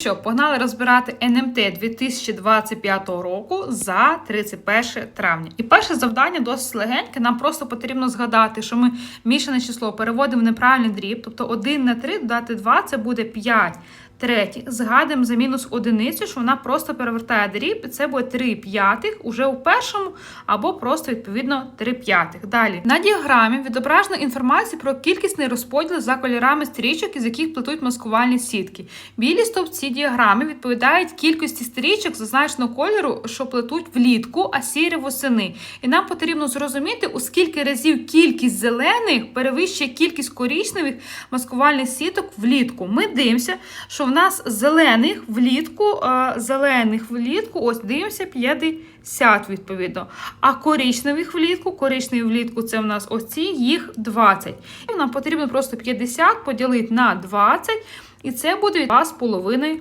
Що, погнали розбирати НМТ 2025 року за 31 травня. І перше завдання досить легеньке. Нам просто потрібно згадати, що ми мішане число переводимо в неправильний дріб, тобто 1 на 3 додати 2 це буде 5. Третє, згадуємо за мінус одиницю, що вона просто перевертає дріб, і це буде 3 п'ятих уже у першому, або просто відповідно 3 п'ятих. Далі на діаграмі відображено інформацію про кількісний розподіл за кольорами стрічок, із яких плетуть маскувальні сітки. Білі стовпці діаграми відповідають кількості стрічок зазначеного кольору, що плетуть влітку, а сірі восени. І нам потрібно зрозуміти, у скільки разів кількість зелених перевищує кількість коричневих маскувальних сіток влітку. Ми дивимося, що в нас зелених влітку, е, зелених влітку, ось дивимося 50 відповідно. А коричневих влітку, коричневі влітку це в нас ось ці, їх 20. І нам потрібно просто 50 поділити на 20, і це буде 2,5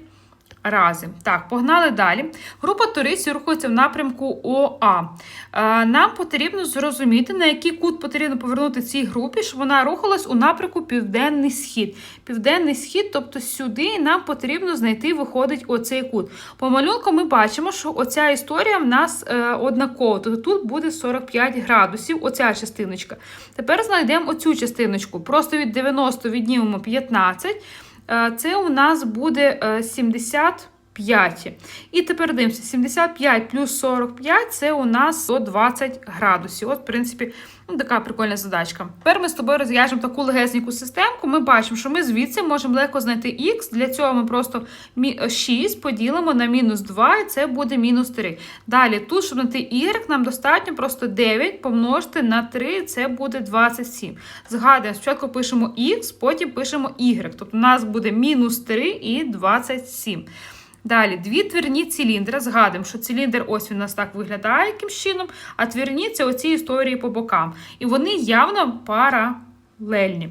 рази. Так, погнали далі. Група туристів рухається в напрямку ОА. Е, Нам потрібно зрозуміти, на який кут потрібно повернути цій групі, щоб вона рухалась у напрямку Південний Схід. Південний схід, тобто сюди, нам потрібно знайти, виходить оцей кут. По малюнку ми бачимо, що оця історія в нас е, однакова. Тобто тут буде 45 градусів, оця частиночка. Тепер знайдемо оцю частиночку. Просто від 90 віднімемо 15. Е, Це у нас буде е, 75. І тепер дивимося, 75 плюс 45 це у нас 120 градусів. От, в принципі, ну, така прикольна задачка. Тепер ми з тобою розв'яжемо таку легесеньку системку. Ми бачимо, що ми звідси можемо легко знайти х. Для цього ми просто 6 поділимо на мінус 2, і це буде мінус 3. Далі, тут, щоб знайти y, нам достатньо просто 9 помножити на 3, це буде 27. Згадуємо, спочатку пишемо х, потім пишемо y. Тобто у нас буде мінус 3 і 27. Далі, дві твірні циліндри. Згадуємо, що циліндр ось він у нас так виглядає яким чином, а твірні це оці історії по бокам. І вони явно паралельні.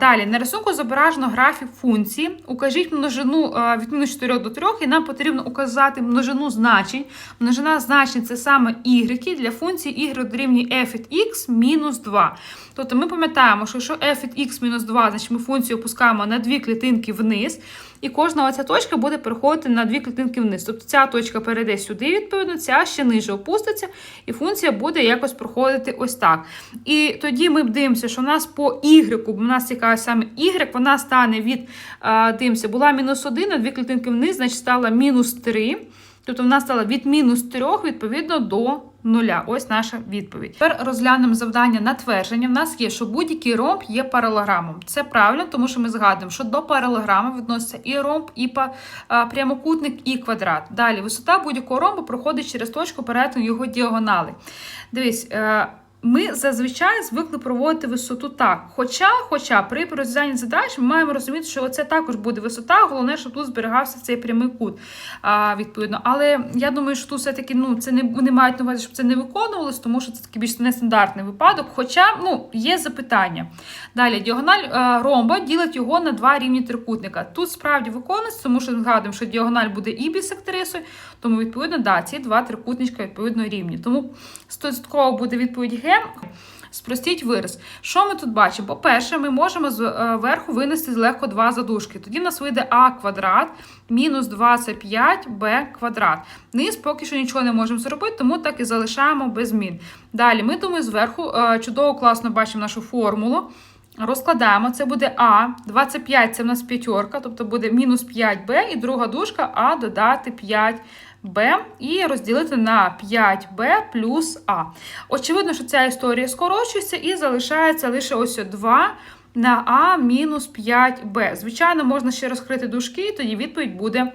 Далі, на рисунку зображено графік функції. Укажіть множину від мінус 4 до 3, і нам потрібно указати множину значень. Множина значень це саме y для функції y дорівнює f від x мінус 2. Тобто ми пам'ятаємо, що якщо f від x мінус 2, значить ми функцію опускаємо на дві клітинки вниз, і кожна оця точка буде переходити на дві клітинки вниз. Тобто ця точка перейде сюди, відповідно, ця ще ниже опуститься, і функція буде якось проходити ось так. І тоді ми дивимося, що у нас по y, нас цікавить саме y, вона стане від, а, дивимося, була мінус 1, на дві клітинки вниз, значить стала мінус 3. Тобто вона стала від мінус 3 відповідно до нуля. Ось наша відповідь. Тепер розглянемо завдання на твердження. В нас є, що будь-який ромб є паралограмом. Це правильно, тому що ми згадуємо, що до паралограми відноситься і ромб, і прямокутник, і квадрат. Далі висота будь-якого ромбу проходить через точку перетину його діагонали. Дивись. Ми зазвичай звикли проводити висоту так. Хоча, хоча при розв'язанні задач ми маємо розуміти, що це також буде висота. Головне, щоб тут зберігався цей прямий кут. А, відповідно. Але я думаю, що тут все-таки ну, це не вони мають на увазі, щоб це не виконувалось, тому що це такий більш нестандартний випадок. Хоча ну, є запитання. Далі, діагональ е, ромба ділить його на два рівні трикутника. Тут справді виконується, тому що згадуємо, що діагональ буде і бісектрисою, тому відповідно, да, ці два трикутничка відповідно рівні. Тому 100% буде відповідь Г. Спростіть вираз. Що ми тут бачимо? По-перше, ми можемо зверху винести легко два задушки. Тоді в нас вийде а квадрат мінус 25b квадрат. Низ поки що нічого не можемо зробити, тому так і залишаємо без змін. Далі, ми думаю, зверху е, чудово класно бачимо нашу формулу. Розкладаємо, це буде А, 25 це в нас п'ятерка, тобто буде мінус 5b, і друга дужка А додати 5b і розділити на 5b плюс А. Очевидно, що ця історія скорочується і залишається лише ось 2 на А мінус 5b. Звичайно, можна ще розкрити дужки, і тоді відповідь буде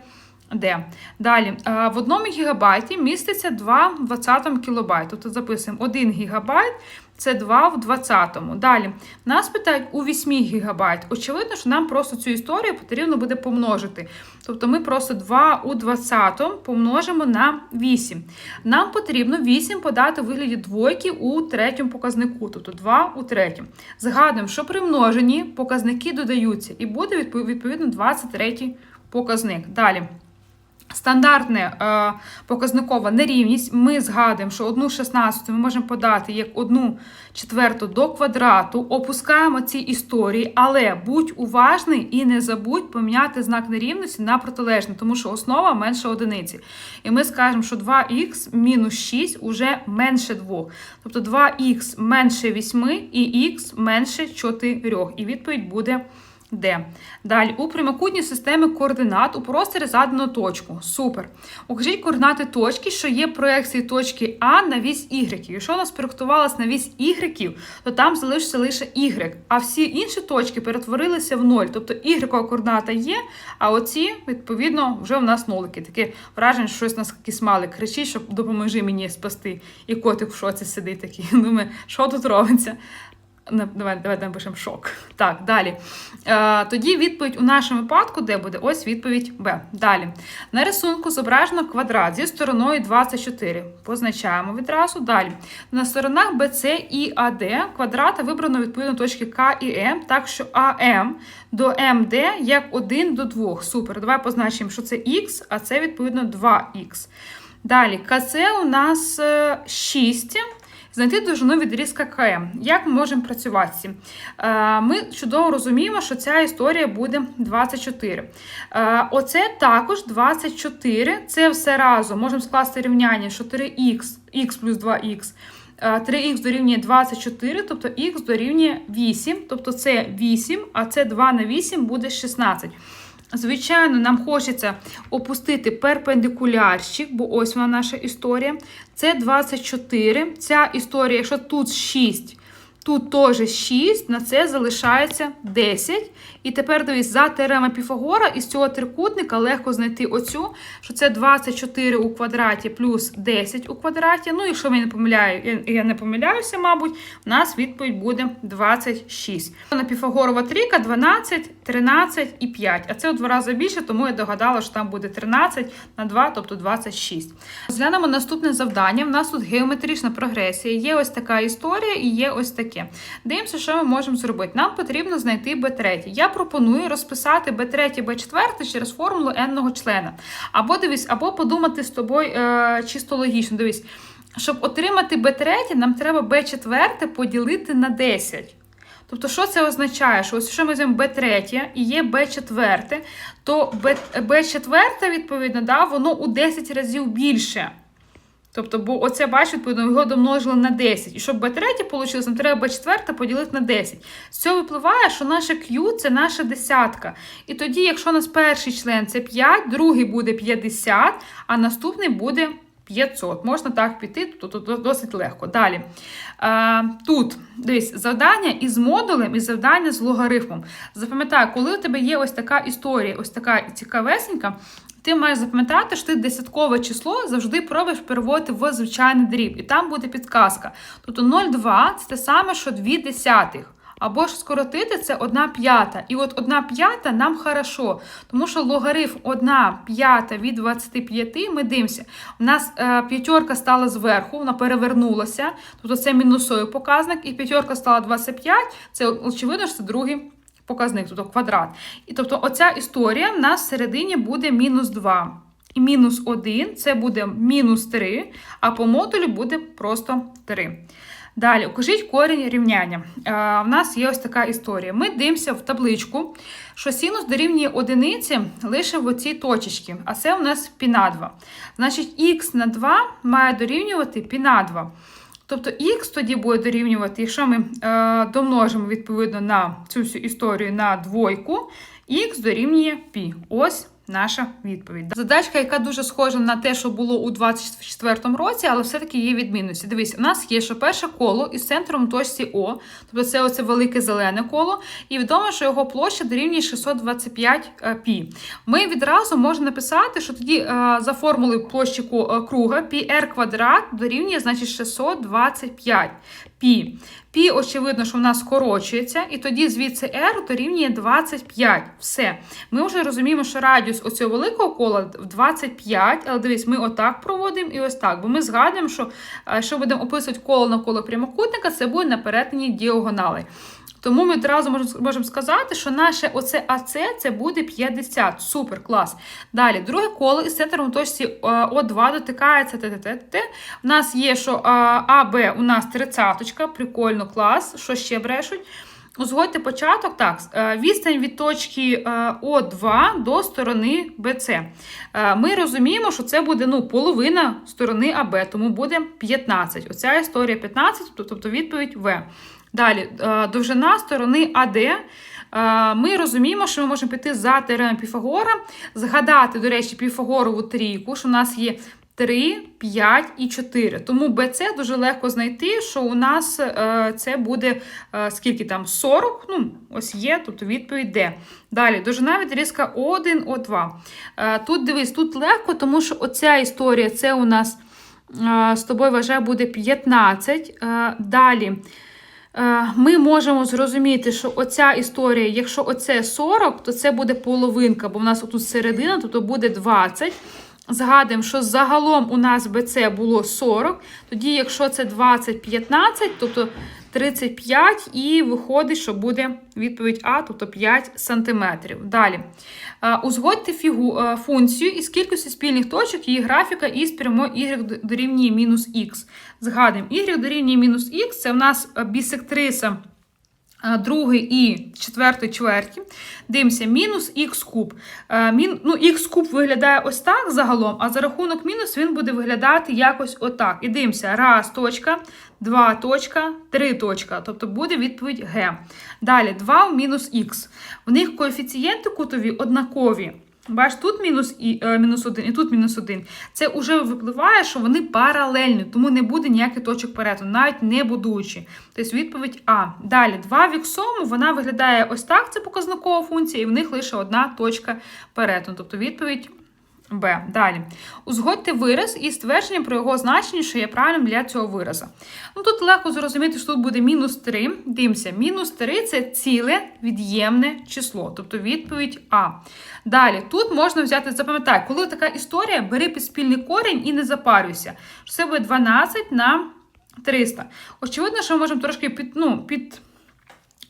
Д. Далі, е, в одному гігабайті міститься 2 в 20 кілобайт. Тобто записуємо 1 гігабайт це 2 в 20. Далі, нас питають у 8 гігабайт. Очевидно, що нам просто цю історію потрібно буде помножити. Тобто ми просто 2 у 20 помножимо на 8. Нам потрібно 8 подати у вигляді двойки у третьому показнику, тобто 2 у третьому. Згадуємо, що при множенні показники додаються, і буде відповідно 23 показник. Далі. Стандартне е, показникова нерівність. Ми згадуємо, що одну 16 ми можемо подати як одну четверту до квадрату, опускаємо ці історії, але будь уважний і не забудь поміняти знак нерівності на протилежний, тому що основа менше одиниці. І ми скажемо, що 2х мінус 6 уже менше 2. Тобто 2х менше 8 і х менше 4. І відповідь буде. Де? Далі, у прямокутній системі координат у просторі задано точку. Супер. Укажіть координати точки, що є проекції точки А на вісь Y. Якщо вона спроектувалась на вісь Y, то там залишиться лише Y. А всі інші точки перетворилися в 0. Тобто Y координата є, а оці, відповідно, вже в нас нолики. Таке враження, що щось нас якийсь малик кричить, щоб допоможи мені спасти. І котик в шоці сидить такий. Думає, що тут робиться? Давай, давай напишемо шок. Так, далі. Е, тоді відповідь у нашому випадку, де буде? Ось відповідь Б. Далі. На рисунку зображено квадрат зі стороною 24. Позначаємо відразу. Далі. На сторонах BC і AD квадрата вибрано відповідно точки К і М, так що АМ до МД як 1 до 2. Супер. Давай позначимо, що це Х, а це відповідно 2х. Далі, КЦ у нас е, 6. Знайти довжину відрізка КМ. Як ми можемо працювати? Е, Ми чудово розуміємо, що ця історія буде 24. Е, Оце також 24. Це все разом. Можемо скласти рівняння, що 3х, х плюс 2х. 3х дорівнює 24, тобто х дорівнює 8, тобто це 8, а це 2 на 8 буде 16. Звичайно, нам хочеться опустити перпендикулярщик, бо ось вона наша історія. Це 24. Ця історія, якщо тут 6, тут теж 6, на це залишається 10. І тепер дивись, за теорема Піфагора із цього трикутника легко знайти оцю, що це 24 у квадраті плюс 10 у квадраті. Ну, якщо я не помиляю, я не помиляюся, мабуть, у нас відповідь буде 26. На Піфагорова трійка 12, 13 і 5. А це у два рази більше, тому я догадала, що там буде 13 на 2, тобто 26. Розглянемо наступне завдання. У нас тут геометрична прогресія. Є ось така історія і є ось таке. Дивимося, що ми можемо зробити. Нам потрібно знайти b3. Я пропоную розписати b3, b4 через формулу n-ного члена. Або дивись, або подумати з тобою е, чисто логічно. Дивись, щоб отримати b3, нам треба b4 поділити на 10. Тобто, що це означає? Що ось якщо ми візьмемо b3 і є b4, то b4, відповідно, да, воно у 10 разів більше. Тобто, бо оце, бачу, відповідно, його домножили на 10. І щоб b3 вийшло, нам треба b4 поділити на 10. З цього випливає, що наше Q це наша десятка. І тоді, якщо у нас перший член це 5, другий буде 50, а наступний буде 500. Можна так піти, тут досить легко. Далі. Тут, дивись, завдання із модулем і завдання з логарифмом. Запам'ятай, коли у тебе є ось така історія, ось така цікавесенька, ти маєш запам'ятати, що ти десяткове число завжди пробуєш переводити в звичайний дріб. І там буде підказка. Тобто 0,2 це те саме, що 2 десятих. Або ж скоротити це 1 п'ята. І от 1 п'ята нам хорошо, тому що логарифм 1 п'ята від 25 ми дивимося. У нас е, п'ятерка стала зверху, вона перевернулася, тобто це мінусовий показник, і п'ятерка стала 25, це очевидно, що це другий показник, тобто квадрат. І тобто оця історія в нас всередині буде мінус 2. І мінус 1 це буде мінус 3, а по модулю буде просто 3. Далі, укажіть корінь рівняння. Е, У нас є ось така історія. Ми дивимося в табличку, що синус дорівнює одиниці лише в оцій точці, а це у нас пі на 2. Значить, х на 2 має дорівнювати пі на 2. Тобто х тоді буде дорівнювати, якщо ми е, домножимо відповідно на цю всю історію на двойку, х дорівнює пі. Ось наша відповідь. Задачка, яка дуже схожа на те, що було у 24-му році, але все-таки є відмінності. Дивись, у нас є ще перше коло із центром точці О, тобто це оце велике зелене коло, і відомо, що його площа дорівнює 625 пі. Ми відразу можемо написати, що тоді е, за формулою площі круга πr квадрат дорівнює значить 625 пі. Пі, очевидно, що в нас скорочується, і тоді звідси r дорівнює 25. Все. Ми вже розуміємо, що радіус оцього великого кола 25, але дивись, ми отак проводимо і ось так. Бо ми згадуємо, що якщо будемо описувати коло на коло прямокутника, це буде на перетині діагонали. Тому ми одразу можемо сказати, що наше оце АЦ це буде 50. Супер, клас. Далі, друге коло із центром у точці е, О2 дотикається ТТТ. У нас є, що е, АБ у нас тридцяточка, прикольно, клас. Що ще брешуть? Узгодьте початок. Так, е, відстань від точки е, О2 до сторони БЦ. Ми розуміємо, що це буде ну, половина сторони АБ, тому буде 15. Оця історія 15, тобто відповідь В. Далі, е, довжина сторони АД. Е, Ми розуміємо, що ми можемо піти за теоремою Піфагора, згадати, до речі, Піфагорову трійку, що у нас є 3, 5 і 4. Тому БЦ дуже легко знайти, що у нас е, це буде скільки там 40. Ну, ось є, тобто відповідь Д. Далі, довжина відрізка О1, О2. Е, тут дивись, тут легко, тому що оця історія це у нас з тобою вважаю, буде 15. Е, далі. Е, Ми можемо зрозуміти, що оця історія, якщо оце 40, то це буде половинка, бо в нас отут середина, тобто буде 20. Згадуємо, що загалом у нас БЦ було 40. Тоді, якщо це 20, 15, тобто 35, і виходить, що буде відповідь А, тобто 5 см. Далі. Е, Узгодьте фігу, е, функцію із кількості спільних точок її графіка із прямою y дорівнює мінус х. Згадуємо, y дорівнює мінус х це в нас бісектриса другої і четвертий чверті. Дивимося, мінус х куб. Е, ну, х куб виглядає ось так загалом, а за рахунок мінус він буде виглядати якось отак. І дивимося, раз точка, два точка, три точка. Тобто буде відповідь Г. Далі 2 в мінус х. В них коефіцієнти кутові однакові. Бач, тут мінус, і, е, мінус один, і тут мінус один. Це вже випливає, що вони паралельні, тому не буде ніяких точок перетину, навіть не будуючи. Тобто відповідь А. Далі, 2 віксому, вона виглядає ось так, це показникова функція, і в них лише одна точка перетину. Тобто відповідь Б. Далі. Узгодьте вираз і ствердження про його значення, що є правильним для цього виразу. Ну, Тут легко зрозуміти, що тут буде мінус 3. Дивимося, мінус 3 це ціле від'ємне число, тобто відповідь А. Далі, тут можна взяти, запам'ятай, коли така історія, бери під спільний корінь і не запарюйся. Це буде 12 на 300. Очевидно, що ми можемо трошки під, ну, під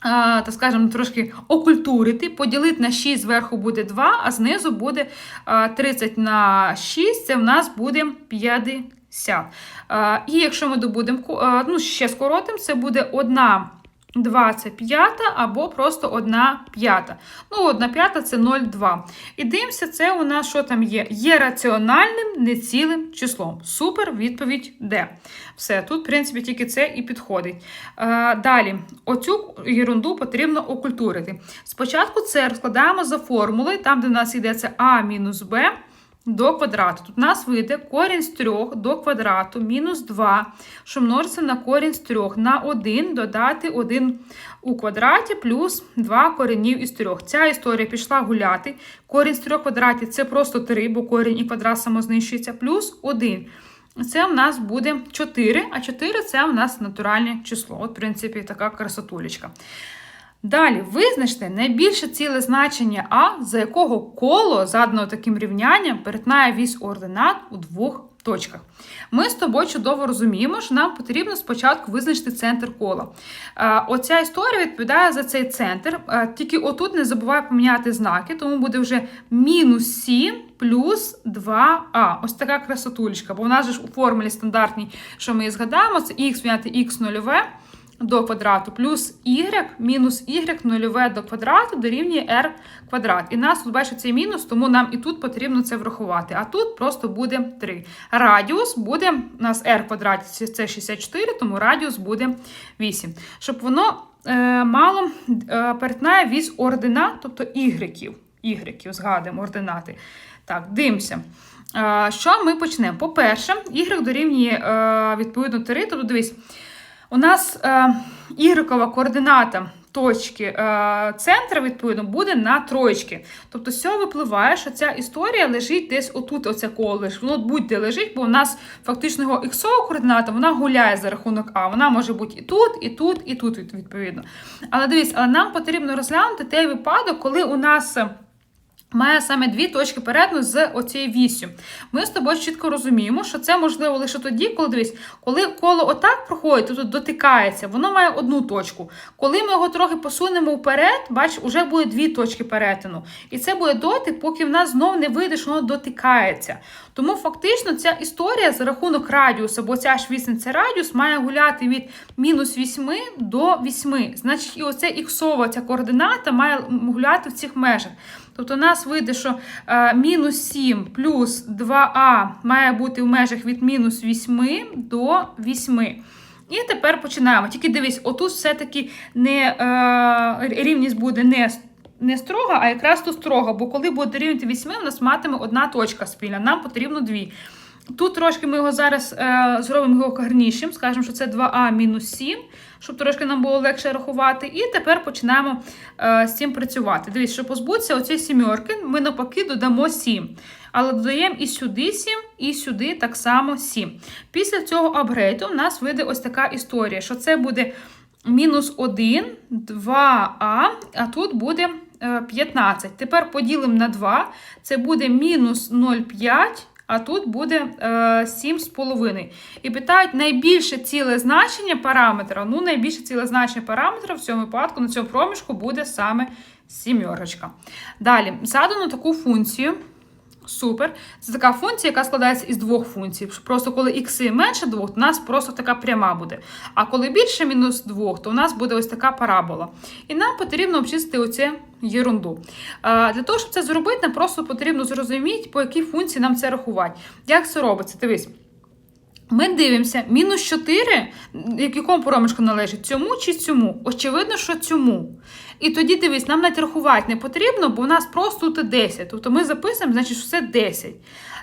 так скажемо, трошки окультурити, поділити на 6 зверху буде 2, а знизу буде 30 на 6, це в нас буде 50. І якщо ми добудемо, ну, ще скоротимо, це буде 1 25 або просто 1 п'ята. Ну, 1 п'ята це 0,2. І дивимося, це у нас що там є? Є раціональним нецілим числом. Супер, відповідь Д. Все, тут, в принципі, тільки це і підходить. Е, далі, оцю ерунду потрібно окультурити. Спочатку це розкладаємо за формулою, там, де у нас йде це А мінус Б до квадрату. Тут у нас вийде корінь з 3 до квадрату мінус 2, що множиться на корінь з 3 на 1 додати 1 у квадраті плюс 2 коренів із 3. Ця історія пішла гуляти. Корінь з 3 квадратів це просто 3, бо корінь і квадрат самознищується, плюс 1. Це в нас буде 4, а 4 це у нас натуральне число. От, в принципі, така красотулечка. Далі визначте найбільше ціле значення А, за якого коло задано таким рівнянням перетинає вісь ординат у двох точках. Ми з тобою чудово розуміємо, що нам потрібно спочатку визначити центр кола. Е, Оця історія відповідає за цей центр. Е, Тільки отут не забувай поміняти знаки, тому буде вже мінус 7 плюс 2а. Ось така красотулечка. Бо в нас же ж у формулі стандартній, що ми і згадаємо, це х відняти х нульове до квадрату плюс y мінус y нульове до квадрату дорівнює r квадрат. І нас тут бачить цей мінус, тому нам і тут потрібно це врахувати. А тут просто буде 3. Радіус буде у нас r квадраті це 64, тому радіус буде 8. Щоб воно е, мало е, перетинає вісь ординат, тобто ігреків. Ігреків, згадуємо ординати. Так, дивимося. Е, що ми почнемо? По-перше, y дорівнює е, відповідно 3, тобто дивись. У нас е, координата точки е, центра, відповідно, буде на троєчки. Тобто, з цього випливає, що ця історія лежить десь отут, оце коло лежить. Воно будь-де лежить, бо у нас фактично його іксова координата вона гуляє за рахунок А. Вона може бути і тут, і тут, і тут, відповідно. Але дивись, але нам потрібно розглянути той випадок, коли у нас. Має саме дві точки перетину з оцією вісю. Ми з тобою чітко розуміємо, що це можливо лише тоді, коли дивись, коли коло отак проходить, то тут дотикається, воно має одну точку. Коли ми його трохи посунемо вперед, бач, вже буде дві точки перетину. І це буде доти, поки в нас знов не вийде, що воно дотикається. Тому фактично ця історія за рахунок радіусу, бо ця ж вісім це радіус, має гуляти від мінус 8 до 8. Значить, і оця іксова ця координата має гуляти в цих межах. Тобто у нас вийде, що е, мінус 7 плюс 2а має бути в межах від мінус 8 до 8. І тепер починаємо. Тільки дивись, отут все-таки не, е, рівність буде не не строга, а якраз то строга, бо коли буде рівняти 8, у нас матиме одна точка спільна, нам потрібно дві. Тут трошки ми його зараз е, зробимо його гарнішим, скажемо, що це 2а мінус 7, щоб трошки нам було легше рахувати. І тепер починаємо е, з цим працювати. Дивіться, щоб позбутися оцієї сімерки, ми навпаки додамо 7. Але додаємо і сюди 7, і сюди так само 7. Після цього апгрейду у нас вийде ось така історія, що це буде мінус 1, 2а, а тут буде 15. Тепер поділимо на 2, це буде мінус 0,5. А тут буде е, 7,5. І питають найбільше ціле значення параметра. Ну, найбільше ціле значення параметра в цьому випадку на цьому проміжку буде саме сімерочка. Далі, задано таку функцію. Супер. Це така функція, яка складається із двох функцій. Просто коли х менше двох, то у нас просто така пряма буде. А коли більше мінус двох, то у нас буде ось така парабола. І нам потрібно обчистити оцю єрунду. Для того, щоб це зробити, нам просто потрібно зрозуміти, по якій функції нам це рахувати. Як це робиться? Дивись. Ми дивимося, мінус 4, якому проміжку належить, цьому чи цьому? Очевидно, що цьому. І тоді дивись, нам навіть рахувати не потрібно, бо у нас просто тут 10. Тобто ми записуємо, значить, що це 10.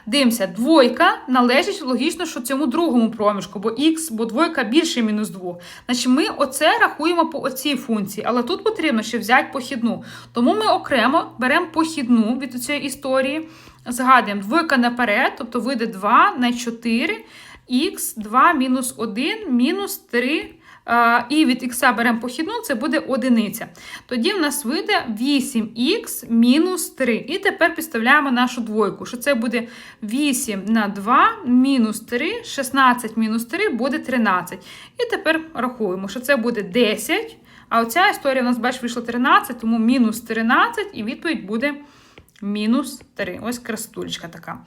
Дивимося, двойка належить логічно, що цьому другому проміжку, бо х, бо двойка більше мінус 2. Значить, ми оце рахуємо по оцій функції, але тут потрібно ще взяти похідну. Тому ми окремо беремо похідну від цієї історії. Згадуємо, двойка наперед, тобто вийде 2 на 4 х 2 мінус 1 мінус 3. І від х беремо похідну, це буде одиниця. Тоді в нас вийде 8х мінус 3. І тепер підставляємо нашу двойку, що це буде 8 на 2 мінус 3, 16 мінус 3 буде 13. І тепер рахуємо, що це буде 10. А оця історія у нас, бачиш, вийшла 13, тому мінус 13, і відповідь буде. Мінус 3. Ось красотулечка така.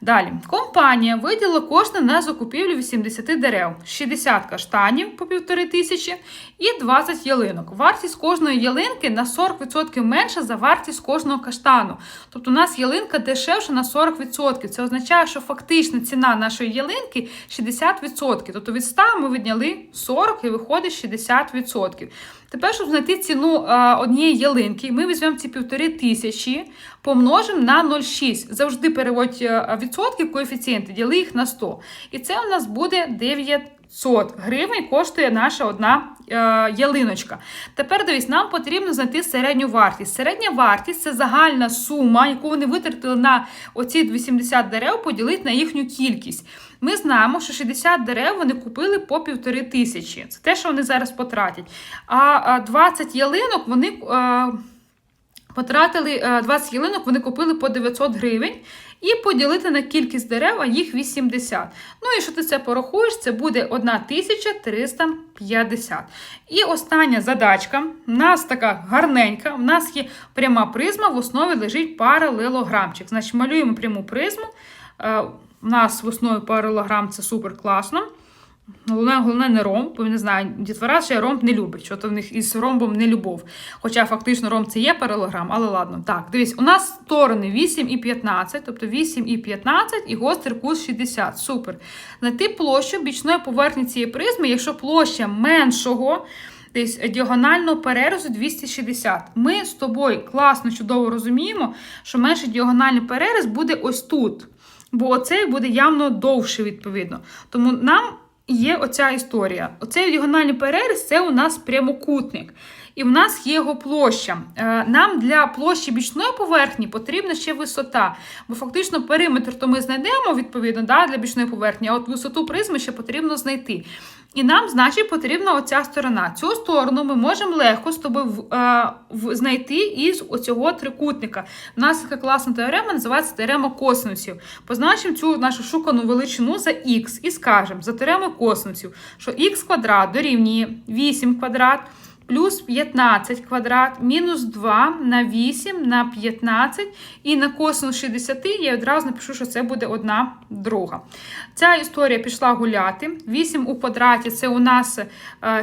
Далі. Компанія виділила кошти на закупівлю 80 дерев, 60 каштанів по півтори тисячі і 20 ялинок. Вартість кожної ялинки на 40% менша за вартість кожного каштану. Тобто у нас ялинка дешевша на 40%. Це означає, що фактична ціна нашої ялинки 60%. Тобто від 100 ми відняли 40 і виходить 60%. Тепер, щоб знайти ціну однієї ялинки, ми візьмемо ці півтори тисячі, помножимо на 0,6. Завжди переводь відсотки, коефіцієнти, діли їх на 100. І це у нас буде 900 гривень, коштує наша одна е, ялиночка. Тепер дивись, нам потрібно знайти середню вартість. Середня вартість це загальна сума, яку вони витратили на оці 80 дерев, поділити на їхню кількість. Ми знаємо, що 60 дерев вони купили по півтори тисячі. Це те, що вони зараз потратять. А 20 ялинок вони е, потратили 20 е, ялинок, вони купили по 900 гривень. І поділити на кількість дерев, а їх 80. Ну і що ти це порахуєш, це буде 1350. І остання задачка. У нас така гарненька, у нас є пряма призма, в основі лежить паралелограмчик. Значить, малюємо пряму призму. Е, у нас в основі паралограм це супер класно. Головне, головне не ромб, бо не знаю, дітвора ще ромб не любить, що то в них із ромбом не любов. Хоча фактично ромб це є паралограм, але ладно. Так, дивись, у нас сторони 8 і 15, тобто 8 і 15 і гострий кут 60. Супер. Знайти площу бічної поверхні цієї призми, якщо площа меншого. Десь діагонального перерізу 260. Ми з тобою класно, чудово розуміємо, що менший діагональний переріз буде ось тут. Бо оцей буде явно довше, відповідно. Тому нам є оця історія. Оцей діагональний переріз це у нас прямокутник. І в нас є його площа. Е, Нам для площі бічної поверхні потрібна ще висота, бо фактично периметр то ми знайдемо відповідно да, для бічної поверхні, а от висоту призми ще потрібно знайти. І нам, значить, потрібна оця сторона. Цю сторону ми можемо легко з тобою е, знайти із оцього трикутника. У нас така класна теорема, називається теорема косинусів. Позначимо цю нашу шукану величину за х і скажемо за теоремою косинусів, що х квадрат дорівнює 8 квадрат плюс 15 квадрат мінус 2 на 8 на 15 і на косинус 60 я одразу напишу, що це буде одна друга. Ця історія пішла гуляти. 8 у квадраті це у нас е,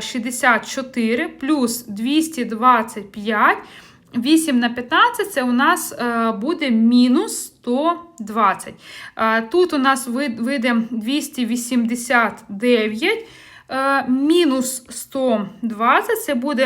64 плюс 225. 8 на 15 це у нас е, буде мінус 120. Е, Тут у нас вийде 289. Е, Мінус 120 це буде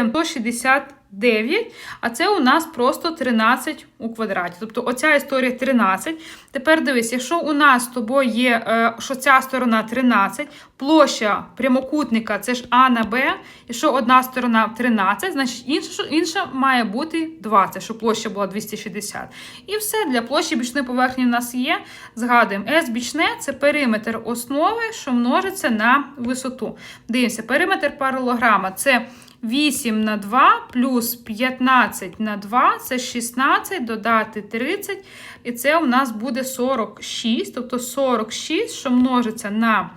169, а це у нас просто 13 у квадраті. Тобто оця історія 13. Тепер дивись, якщо у нас з тобою є, е, що ця сторона 13, площа прямокутника це ж А на Б, якщо одна сторона 13, значить інша, інша має бути 20, щоб площа була 260. І все, для площі бічної поверхні у нас є. Згадуємо, S бічне це периметр основи, що множиться на висоту. Дивимося, периметр паралограма це 8 на 2 плюс 15 на 2 це 16, додати 30, і це у нас буде 46, тобто 46, що множиться на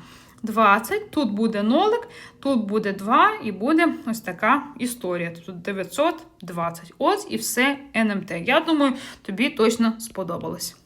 20, тут буде нолик, тут буде 2, і буде ось така історія. Тобто 920. Ось і все НМТ. Я думаю, тобі точно сподобалось.